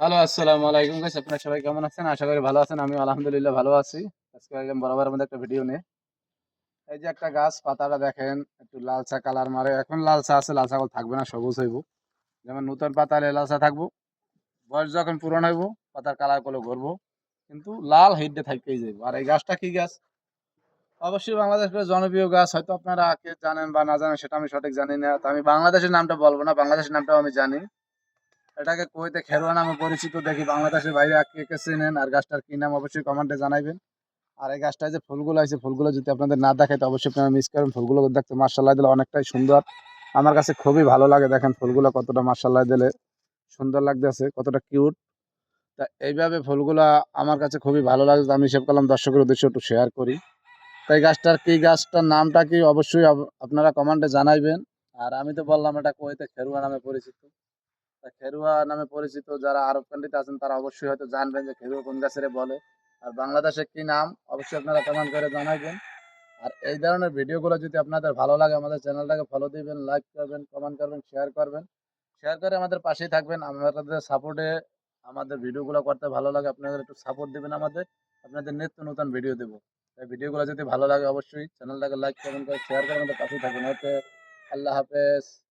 Hello, আসসালামু আলাইকুম guys আপনারা সবাই কেমন আছেন? আশা করি ভালো আছেন আমি আলহামদুলিল্লাহ ভালো আছি। আজকে একদম বরাবর মধ্যে একটা ভিডিও নিয়ে। এই যে একটা গাছ, পাতাটা দেখেন, একটু লালচা কালার মারে। এখন লালচা আছে, লালচা কল থাকবে না, সবুজ হইব। যেমন নতুন পাতা লালচা থাকব। বয়স যখন পূরণ হইব, পাতার কালারগুলো ঘুরবো। কিন্তু লাল হেডে থাকতেই যাইব। আর এই গাছটা কি গাছ? অবশ্যই বাংলাদেশের জনপ্রিয় গাছ। হয়তো আপনারা কে জানেন বা না জানেন, সেটা আমি সঠিক জানি না। তো আমি বাংলাদেশের নামটা বলব না, বাংলাদেশের নামটাও আমি জানি। এটাকে কুয়েতে খেরোয়া নামে পরিচিত। দেখি বাংলাদেশের বাইরে কে কে চেনেন আর গাছটার কি নাম অবশ্যই কমেন্টে জানাবেন আর এই গাছটায় যে ফুলগুলো আছে ফুলগুলো যদি আপনাদের না দেখায় তো অবশ্যই আপনারা মিস করেন। ফুলগুলো দেখতে মার্শাল্লাহ দিলে অনেকটাই সুন্দর। আমার কাছে খুবই ভালো লাগে দেখেন ফুলগুলো কতটা মার্শাল্লাহ দিলে সুন্দর লাগতেছে, কতটা কিউট তা এইভাবে ফুলগুলো আমার কাছে খুবই ভালো লাগে। আমি হিসেব করলাম দর্শকের উদ্দেশ্যে একটু শেয়ার করি। তাই গাছটার কি, গাছটার নামটা কি অবশ্যই আপনারা কমেন্টে জানাইবেন। আর আমি তো বললাম এটা কুয়েতে খেরুয়া নামে পরিচিত। খেরুয়া নামে পরিচিত যারা আরব কান্ট্রিতে আছেন, তারা অবশ্যই হয়তো জানবেন যে খেরুয়া কোন গাছের বলে। আর বাংলাদেশে কি নাম, অবশ্যই আপনারা কমেন্ট করে জানাবেন আর এই ধরনের ভিডিওগুলো যদি আপনাদের ভালো লাগে, আমাদের চ্যানেলটাকে ফলো দিবেন লাইক করবেন কমেন্ট করবেন শেয়ার করবেন। শেয়ার করে আমাদের পাশেই থাকবেন। আমাদের সাপোর্টে আমাদের ভিডিওগুলো করতে ভালো লাগে, আপনাদের একটু সাপোর্ট দিবেন আমাদের। আপনাদের নিত্য নতুন ভিডিও দেবো। তাই ভিডিওগুলো যদি ভালো লাগে, অবশ্যই চ্যানেলটাকে লাইক কমেন্ট করে শেয়ার করে আমাদের পাশেই থাকবেন। ওকে, আল্লাহ হাফেজ।